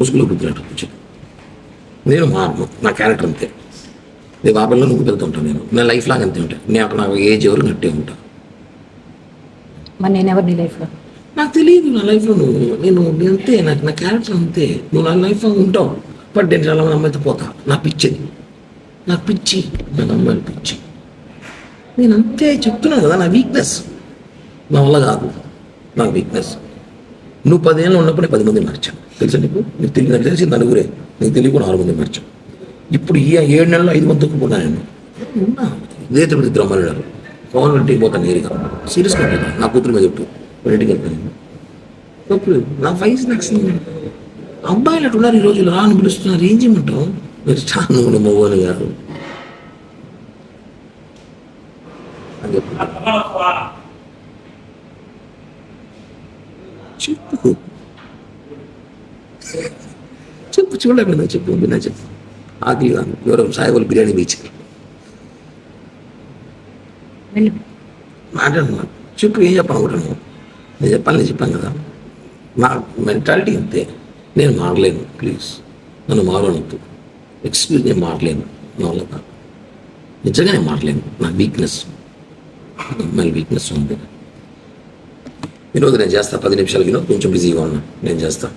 ముసుగులో గుద్దినట్టు కూర్చో నేను మారను నా క్యారెక్టర్ అంతే. ఆ పిల్లలు నువ్వు వెళ్తుంటాను నేను. నా లైఫ్ లాగా అంతే ఉంటాను నేను నాకు ఏజ్ ఎవరు నట్టే ఉంటా. మరి నేను ఎవరు నీ లైఫ్లో? నాకు తెలియదు నా లైఫ్లో నువ్వు నేను నేను అంతే నాకు నా క్యారెక్టర్ అంతే. నువ్వు నా లైఫ్లో ఉంటావు. బట్ నేను చాలా మంది అమ్మాయితో పోతా. నా పిచ్చిది నాకు పిచ్చి. నాకు అమ్మాయిలు పిచ్చి. నేను అంతే చెప్తున్నాను కదా నా వీక్నెస్ నా వల్ల కాదు. నా వీక్నెస్ నువ్వు పదేళ్ళు ఉన్నప్పుడు నేను పది మంది మార్చాను. తెలుసా నీకు? నీకు తెలియదు నాకు తెలిసి నలుగురే. నీకు తెలియకుండా ఆరు మంది మార్చాను ఇప్పుడు ఈ ఏడు నెలలు ఐదు మంది తక్కువ నేను ఉన్నా. ఇదే తిరుపతి ఇద్దరు అమ్మాయిలు పవన్ రెడ్డికి పోతాను నేరుగా. సీరియస్గా పోతాను నా కూతురు మీద చెప్పు రెడ్డికి వెళ్తాను తప్పులేదు నా వయసు నాకు అబ్బాయిలు అటు ఉన్నారు ఈ రోజులు రాను అని పిలుస్తున్నారు. ఏం చేయమంటావు? మీరు చాలా నువ్వు మోహన్ గారు. అని చెప్పి. చెప్పు. చెప్పు చూడలేకపోయినా చెప్పు విన్నా చెప్పు. ఆకలి ఎవరో సాయిబాబు బిర్యానీ బీచ్ వెళ్ళి. మాట్లాడుతున్నా చెప్పు ఏం చెప్పాలనుకుంటున్నావు నేను చెప్పాలి నేను చెప్పాను కదా. నా మెంటాలిటీ అంతే. నేను మారలేను. ప్లీజ్. నన్ను మారనొద్దు ఎక్స్క్యూజ్ నేను మారలేను. నా వల్ల కాదు. నిజంగా నేను మారలేను. నా వీక్నెస్ అమ్మాయిల వీక్నెస్ ఉంది. వినోద్ నేను చేస్తా పది నిమిషాలు వినోద్ కొంచెం బిజీగా ఉన్నా నేను చేస్తా.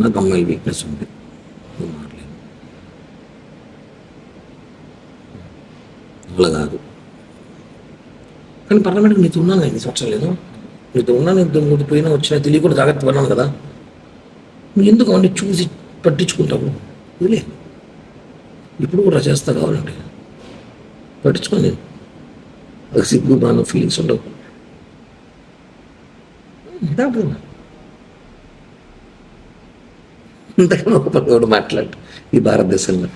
నాకు అమ్మాయిల వీక్నెస్ ఉంది. నేను అలా కాదు. కానీ పర్లమెంట్కి నీతో ఉన్నాను ఐదు సంవత్సరం లేదు. నీతో ఉన్నాను ఇద్దరు పోయినా వచ్చినా తెలియకుండా జాగ్రత్త పడినాను కదా. నువ్వు ఎందుకు అవన్నీ చూసి పట్టించుకుంటావు? వదిలే. ఇప్పుడు కూడా చేస్తా కావాలంటే. పట్టించుకోండి నేను. సిగ్గు బాగా ఫీలింగ్స్ ఉండవు దాంట్లో ఇంతకన్నా ఒక మాట్లాడు ఈ భారతదేశంలో.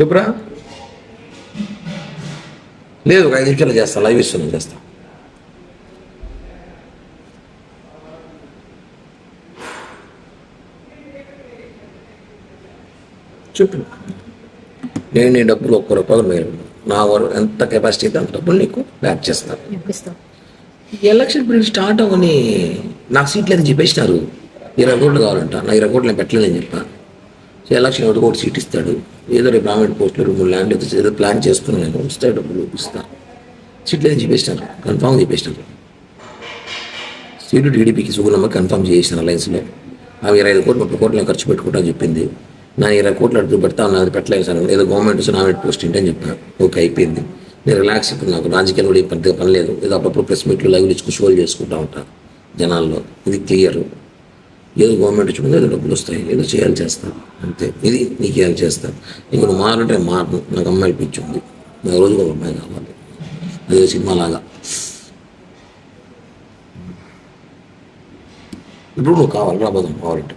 చెప్పురా? లేదు ఒక ఐదు నిమిషాలు చేస్తా లైవ్ ఇస్తున్నాను చేస్తా. చెప్పు నేను నీ డబ్బులు ఒక్క రూపాయలు మీరు నా వరకు ఎంత కెపాసిటీ అయితే అంత డబ్బులు నీకు బ్యాక్ చేస్తాను ఎలక్షన్ పీరియడ్ స్టార్ట్ అవ్వని నాకు సీట్లు అయితే చెప్పేసినారు. ఇరవై కోట్లు కావాలంట. నా ఇరవై కోట్లు నేను పెట్టలేదని చెప్పా. సో ఎలక్షన్ ఒకటి ఒకటి సీట్ ఇస్తాడు. ఏదో రేపు ప్రామిట్ పోస్టులు మూడు ల్యాండ్ అయితే ఏదో ప్లాన్ చేసుకున్నాను నేను. వస్తాయి డబ్బులు ఇస్తా. సీట్లు అయితే చెప్పేసినారు. కన్ఫామ్ చెప్పేసినారు. సీటు టీడీపీకి సుగుణమ్మ కన్ఫామ్ చేసిన అలయన్స్లో ఆమె ఇరవై ఐదు కోట్లు ముప్పై కోట్లు నేను ఖర్చు పెట్టుకుంటా చెప్పింది. నా ఇరవై కోట్లు అడుగు పెడతా ఉన్నది పెట్టలేదు సార్. ఏదో గవర్నమెంట్ నామినేట్ పోస్ట్ ఏంటని అని చెప్పాను ఓకే అయిపోయింది. నేను రిలాక్స్ ఇప్పుడు నాకు రాజకీయాలు కూడా ఏం పెద్దగా పని లేదు. ఏదో అప్పుడప్పుడు ప్రెస్ మీట్లు లైవ్ ఇచ్చుకు షోలు చేసుకుంటా ఉంటాను జనాల్లో. ఇది క్లియర్ ఏదో గవర్నమెంట్ ఇచ్చిందో ఏదో డబ్బులు వస్తాయి ఏదో చేయాలి చేస్తాను అంతే. ఇది నీకు చేయాలి చేస్తాను ఇంక నువ్వు మారంటే మారను నాకు అమ్మాయి పిచ్చింది నాకు రోజు ఒక అమ్మాయి కావాలి. అదే సినిమా లాగా ఇప్పుడు నువ్వు కావాలి రాబోదాం కావాలంటే.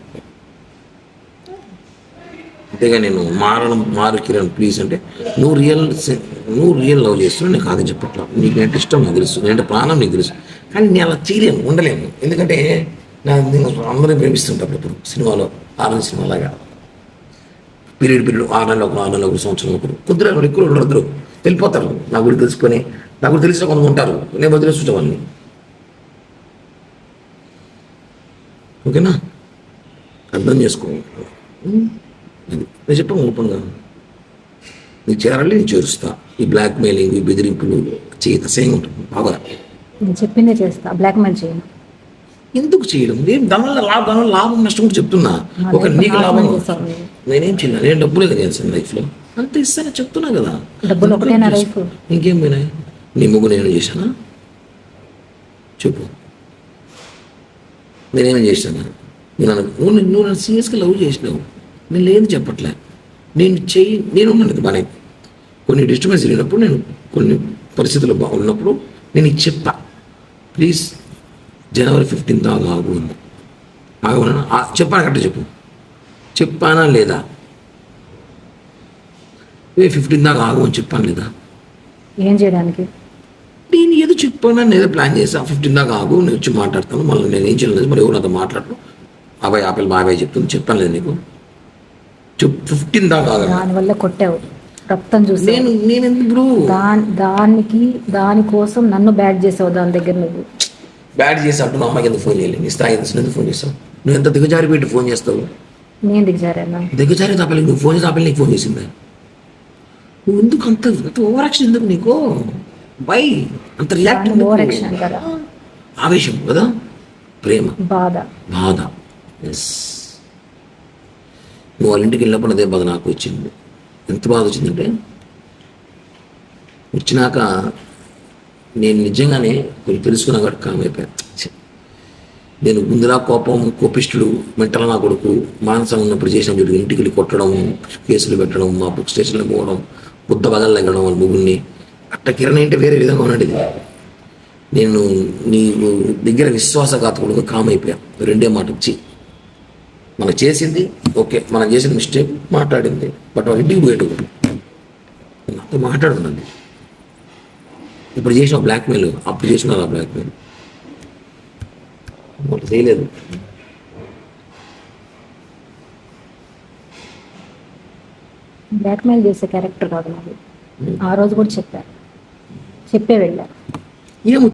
అంతేగా నేను మారడం మారు కిరణ్ ప్లీజ్ అంటే నువ్వు రియల్ నువ్వు రియల్ లవ్ చేస్తున్నావు నేను కాదని చెప్పట్లా. నీకు నేను ఇష్టం నాకు తెలుసు నేను ప్రాణం నీకు తెలుసు. కానీ నేను అలా చేయలేను ఉండలేను. ఎందుకంటే నా నేను అందరినీ ప్రేమిస్తుంటా ఇప్పుడు సినిమాలో ఆరు సినిమాలాగా. పీరియడ్ పీరియడ్ ఆరు నెలలు ఒకరు ఆరు నెలలు ఒకరు సంవత్సరం ఒకరు. కొద్దిగా ఎక్కువ ఉండరు. వెళ్ళిపోతారు. నా గురించి తెలుసుకొని నా గురించి తెలిసిన కొంత ఉంటారు. నేను వదిలేస్తుంటా వాళ్ళని. ఓకేనా? అర్థం చేసుకో. నేను చెప్పాను ఓపెన్గా నీకు చేరాలి నేను చేరుస్తా. ఈ బ్లాక్ మెయిలింగ్ ఈ బెదిరింపులు చేయత సేమ్ ఉంటుంది. బాగా. నేను చెప్పిందే చేస్తా. బ్లాక్మెయిల్ చేయను. ఎందుకు చేయడం? నేను దానివల్ల లాభం దానివల్ల లాభం నష్టం కూడా చెప్తున్నా. నా ఒక నీకు లాభం. నేనేం చేయలేదు నేను డబ్బులే కదా చేస్తాను లైఫ్లో. అంత ఇస్తానని చెప్తున్నా కదా. డబ్బులు ఒకటేనా లైఫ్? ఇంకేం పోయినాయి? నీ ముగ్గు నేను చేశానా? చెప్పు. నేనేమేం చేశాను? నేను నువ్వు నువ్వు నన్ను సీరియస్గా లవ్ చేసినావు. నేను లేదు చెప్పట్లే. నేను చెయ్యి నేను ఉన్నాను బాగానే కొన్ని డిస్టర్బెన్స్ జరిగినప్పుడు నేను కొన్ని పరిస్థితులు బాగున్నప్పుడు నేను ఇది చెప్పా ప్లీజ్ జనవరి ఫిఫ్టీన్త్ దాకా ఆగు అని ఆగమన్నా ఆ, చెప్పాను కరెక్ట్ చెప్పు. చెప్పానా లేదా? ఏ ఫిఫ్టీన్ దాకా ఆగు అని చెప్పాను లేదా? ఏం చేయడానికి? నేను ఏదో చెప్పాను నేను ప్లాన్ చేసా. ఫిఫ్టీన్ దాకా ఆగు నేను వచ్చి మాట్లాడతాను. మళ్ళీ నేను ఏం చేయలేదు మరి ఎవరు నాతో మాట్లాడను అబ్బాయి ఆపిల్ బాబాయ్ చెప్తుంది చెప్పాను లేదు నీకు. ఫిఫ్టీన్ దాకా. దానివల్ల కొట్టావు. రక్తం చూసి నేను నేను ఇప్పుడు దాని దానికి దానికోసం నన్ను బ్యాడ్ చేసావు దాని దగ్గర నువ్వు. బ్యాడ్ చేసి నా అమ్మాయికి ఎందుకు ఫోన్ చేయలేదు? నీ స్థాయి ఎందుకు ఫోన్ చేస్తావు నువ్వు ఎంత దిగజారి పెట్టి ఫోన్ చేస్తావు? నేను దిగజారానా దిగజారి తాపలి నువ్వు ఫోన్ చేసి నీకు ఫోన్ చేసిందా? నువ్వు ఎందుకు అంత అంత ఓవర్ యాక్షన్ ఎందుకు నీకు? బై అంత రియాక్ట్ ఓవర్ యాక్షన్ అంటారా? ఆవేశం కదా? ప్రేమ. బాధ. బాధ. ఎస్ వాళ్ళ ఇంటికి వెళ్ళినప్పుడు అదే బాధ నాకు వచ్చింది. ఎంత బాధ వచ్చిందంటే వచ్చినాక నేను నిజంగానే కొంచెం తెలుసుకున్నా కాబట్టి కామ్ అయిపోయాను నేను ముందులా కోపం కోపిష్టుడు మెంటల నా కొడుకు మానసం ఉన్నప్పుడు చేసిన వీడికి ఇంటికి వెళ్ళి కొట్టడం కేసులు పెట్టడం మా బుక్ స్టేషన్లో పోవడం బుద్ధ బగలు లెగ్గడం వాళ్ళ ముగ్గురిని. అట్ట కిరణ్ అంటే వేరే విధంగా ఉన్నాడు ఇది నేను నీకు దగ్గర విశ్వాసఘాతకుడుగా కామ్ అయిపోయాను రెండే మాట వచ్చి మనం చేసింది ఓకే మనం చేసిన మిస్టేక్ మాట్లాడింది బట్ వాళ్ళ ఇంటికి పోయేటప్పుడు నాతో మాట్లాడున్నది ఇప్పుడు చేసిన బ్లాక్మెయిల్ అప్పుడు చేసిన బ్లాక్మెయిల్ వాళ్ళు చేయలేదు. బ్లాక్మెయిల్ చేసే క్యారెక్టర్ కాదు నాది. ఆ రోజు కూడా చెప్పా. చెప్పే వెళ్ళా. ఏమో